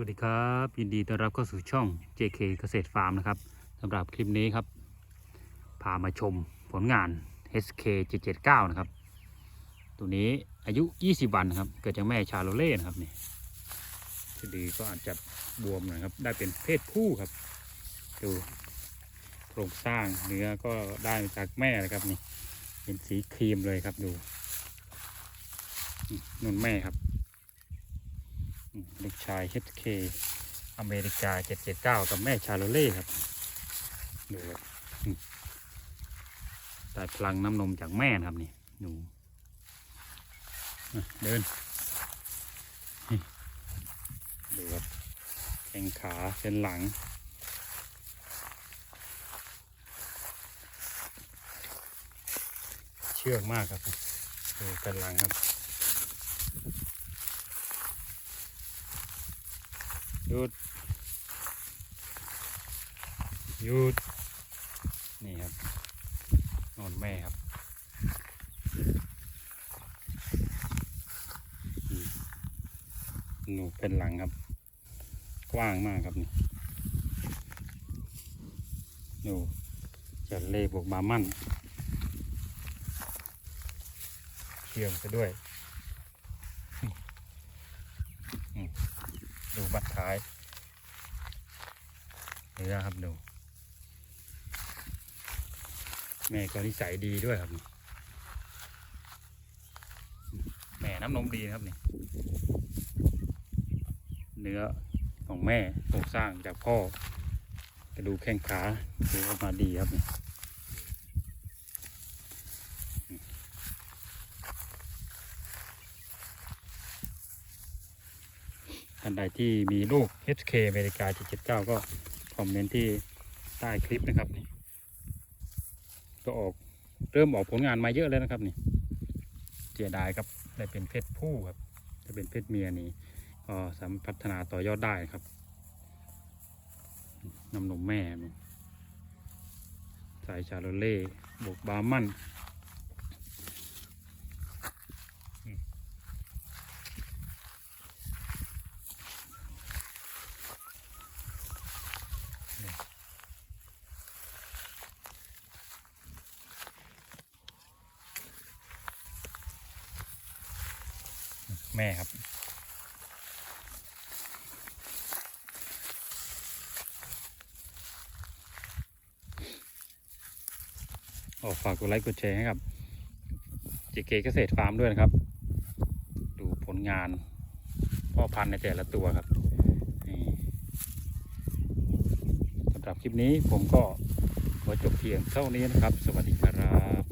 วัสดีครับยินดีต้อนรับเข้าสู่ช่อง JK เกษตรฟาร์มนะครับสำหรับคลิปนี้ครับ พามาชมผลงาน SK 779นะครับ ตัวนี้อายุ 20 วันนะครับ เกิดจากแม่ชาโลเล่นะครับนี่สะดือก็อาจจะบวมหนะครับ ได้เป็นเพศผู้ครับ ดูโครงสร้างเนื้อก็ได้จากแม่นะครับนี่เป็นสีครีมเลยครับดูนุ่นแม่ครับ ลูกชาย HK อเมริกา 779 กับแม่ชาโลเล่ครับดูครับอืมได้พลังน้ำนมจากแม่นะครับนี่ดูเดินดูครับแข้งขาเส้นหลังเชื่องมากครับดูกันหลังครับ หยุดหยุดนี่ครับนอนแม่ครับหนูเป็นหลังครับ กว้างมากครับนี่หนูจะเล่บวกบามั่นเชื่องไปด้วยอืม บัดท้ายเนื้อครับดู แม่ก็นิสัยดีด้วยครับ แม่น้ำนมดีนะครับนี่เนื้อของแม่โครงสร้างจากพ่อกระดูกแข้งขาดูออกมาดีครับนี่ ท่านใดที่มีลูก HK อเมริกา 779 ก็คอมเมนต์ที่ใต้คลิปนะครับนี่ก็ออกเริ่มออกผลงานมาเยอะแล้วนะครับนี่เสียดายครับได้เป็นเพศผู้ครับถ้าเป็นเพศเมียนี่ก็สามารถพัฒนาต่อยอดได้ครับนำนมแม่ สายชาโลเล่บวกบาร์มัน แม่ครับออกฝากกดไลค์กดแชร์ให้กับเจเกเกษตรฟาร์มด้วยนะครับ ดูผลงานพ่อพันธุ์ในแต่ละตัวครับสำหรับคลิปนี้ผมก็ขอจบเพียงเท่านี้นะครับ สวัสดีครับ